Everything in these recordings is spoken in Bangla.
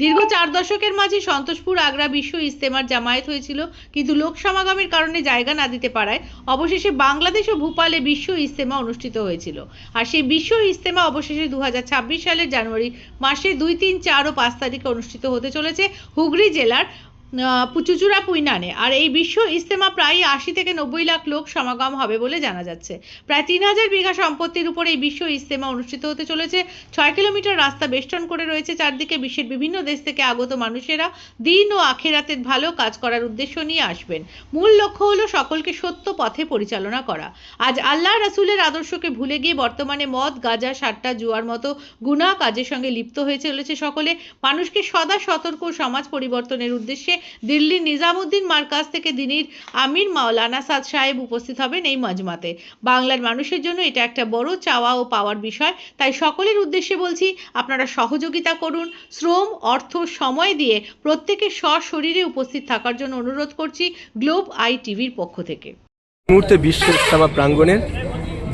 দীর্ঘ চার দশকের মাঝে সন্তোষপুর আগ্রা বিশ্ব ইস্তেমার জামায়াত হয়েছিল, কিন্তু লোক সমাগমের কারণে জায়গা না দিতে পারায় অবশেষে বাংলাদেশ ও ভূপালে বিশ্ব ইস্তেমা অনুষ্ঠিত হয়েছিল। আর সেই বিশ্ব ইস্তেমা অবশেষে দু হাজার ছাব্বিশ সালের জানুয়ারি মাসে দুই তিন চার ও পাঁচ তারিখে অনুষ্ঠিত হতে চলেছে হুগলি জেলার চুচুড়া পুইনানে। আর এই বিশ্ব ইস্তেমা প্রায় আশি থেকে নব্বই লাখ লোক সমাগম হবে বলে জানা যাচ্ছে। প্রায় তিন হাজার বিঘা সম্পত্তির উপর এই বিশ্ব ইস্তেমা অনুষ্ঠিত হতে চলেছে। ছয় কিলোমিটার রাস্তা বেষ্টন করে রয়েছে চারদিকে বিশ্বের বিভিন্ন দেশ থেকে আগত মানুষেরা। দিন ও আখেরাতের ভালো কাজ করার উদ্দেশ্য নিয়ে আসবেন। মূল লক্ষ্য হলো সকলকে সত্য পথে পরিচালনা করা। আজ আল্লাহ রাসূলের আদর্শকে ভুলে গিয়ে বর্তমানে মদ, গাঁজা, সাট্টা, জুয়ার মতো গুনাহ কাজের সঙ্গে লিপ্ত হয়ে চলেছে সকলে। মানুষকে সদা সতর্ক সমাজ পরিবর্তনের উদ্দেশ্যে দিল্লির নিজামুদ্দিন মার্কাজ থেকে দিনীর আমির মাওলানা সাদ সাহেব উপস্থিত হবেন এই মজমাতে। বাংলার মানুষের জন্য এটা একটা বড় চাওয়া ও পাওয়ার বিষয়। তাই সকলের উদ্দেশ্যে বলছি, আপনারা সহযোগিতা করুন, শ্রম, অর্থ, সময় দিয়ে প্রত্যেকে সশরীরে উপস্থিত থাকার জন্য অনুরোধ করছি গ্লোব আই টিভির পক্ষ থেকে। মুহূর্তে বিশ্ব ইস্তেমা প্রাঙ্গণে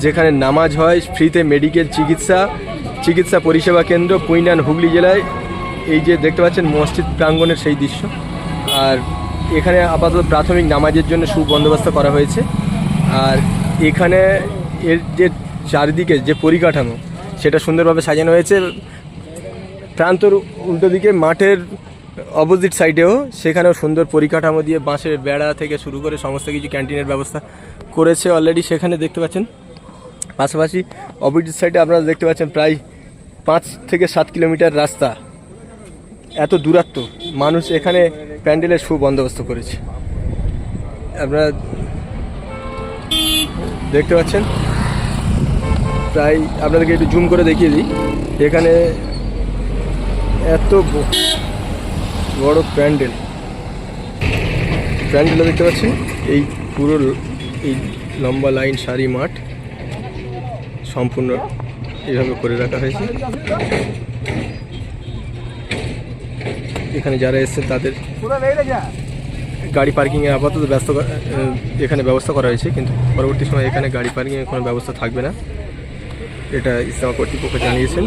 যেখানে নামাজ হয়, ফ্রিতে মেডিকেল চিকিৎসা চিকিৎসা পরিষেবা কেন্দ্র, পুইনান হুগলি জেলায়। এই যে দেখতে পাচ্ছেন মসজিদ প্রাঙ্গণের সেই দৃশ্য। আর এখানে আপাতত প্রাথমিক নামাজের জন্য সুবন্দোবস্ত করা হয়েছে। আর এখানে এর যে চারিদিকে যে পরিকাঠামো, সেটা সুন্দরভাবে সাজানো হয়েছে। প্রান্তর উল্টো দিকে মাঠের অপোজিট সাইডেও সেখানেও সুন্দর পরিকাঠামো দিয়ে বাঁশের বেড়া থেকে শুরু করে সমস্ত কিছু ক্যান্টিনের ব্যবস্থা করেছে অলরেডি সেখানে দেখতে পাচ্ছেন। পাশাপাশি অপোজিট সাইডে আপনারা দেখতে পাচ্ছেন প্রায় পাঁচ থেকে সাত কিলোমিটার রাস্তা এত দূরত্ব মানুষ এখানে প্যান্ডেলের সুবন্দোবস্ত করেছে। আপনারা দেখতে পাচ্ছেন? প্রায় আপনাদেরকে একটু জুম করে দেখিয়ে দিই। এখানে এত বড় প্যান্ডেল। প্যান্ডেলটা দেখতে পাচ্ছেন এই পুরো এই লম্বা লাইন সারি মাঠ সম্পূর্ণ এইভাবে করে রাখা হয়েছে। এখানে যারা এসেছে তাদের গাড়ি পার্কিংয়ে আপাতত ব্যস্ত করা- এখানে ব্যবস্থা করা হয়েছে কিন্তু পরবর্তী সময় এখানে গাড়ি পার্কিংয়ের কোনো ব্যবস্থা থাকবে না। এটা ইসলামা কর্তৃপক্ষ জানিয়েছেন।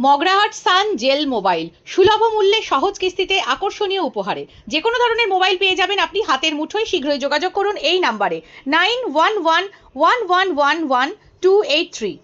মগরাহাট সান জেল মোবাইল সুলভ মূল্যে সহজ কিস্তিতে আকর্ষণীয় উপহারে। যে কোনো ধরনের মোবাইল পেয়ে যাবেন আপনি হাতের মুঠোয় শীঘ্রই যোগাযোগ করুন এই নাম্বারে nine one one one one one one two eight three.